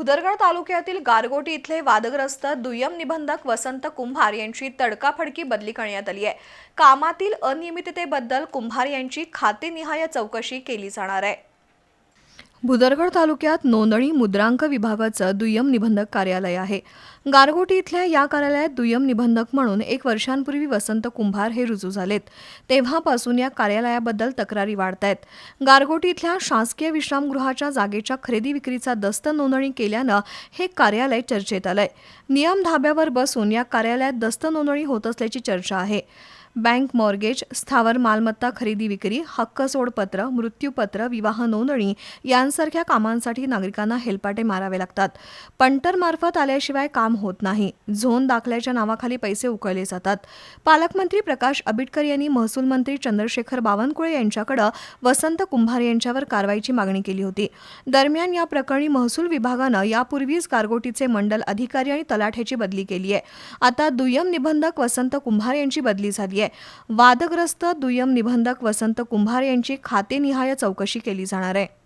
भुदरगड तालुक्यातील गारगोटी इथले वादग्रस्त दुय्यम निबंधक वसंत कुंभार यांची तडकाफडकी बदली करण्यात आली आहे. कामातील अनियमिततेबद्दल कुंभार यांची खातेनिहाय चौकशी केली जाणार आहे. भुदरगड तालुक्यात नोंदणी मुद्रांक विभागाचं दुय्यम निबंधक कार्यालय आहे. गारगोटी इथल्या या कार्यालयात दुय्यम निबंधक म्हणून एक वर्षांपूर्वी वसंत कुंभार हे रुजू झालेत. तेव्हापासून या कार्यालयाबद्दल तक्रारी वाढत आहेत गारगोटी इथल्या शासकीय विश्रामगृहाच्या जागेच्या खरेदी विक्रीचा दस्त नोंदणी केल्यानं हे कार्यालय चर्चेत आलंय. नियम धाब्यावर बसून या कार्यालयात दस्त नोंदणी होत असल्याची चर्चा आहे. बँक मॉर्गेज स्थावर मालमत्ता खरेदी विक्री हक्क सोडपत्र मृत्यूपत्र विवाह नोंदणी यांसारख्या कामांसाठी नागरिकांना हेलपाटे मारावे लागतात. पंटरमार्फत आल्याशिवाय काम होत नाही. झोन दाखल्याच्या नावाखाली पैसे उकळले जातात. पालकमंत्री प्रकाश आबिटकर यांनी महसूल मंत्री चंद्रशेखर बावनकुळे यांच्याकडे वसंत कुंभार यांच्यावर कारवाईची मागणी केली होती. दरम्यान या प्रकरणी महसूल विभागानं यापूर्वीच गारगोटीचे मंडल अधिकारी आणि तलाठ्याची बदली केली आहे आता दुय्यम निबंधक वसंत कुंभार यांची बदली झाली आहे वादग्रस्त दुय्यम निबंधक वसंत कुंभार यांची खातेनिहाय चौकशी केली जाणार आहे.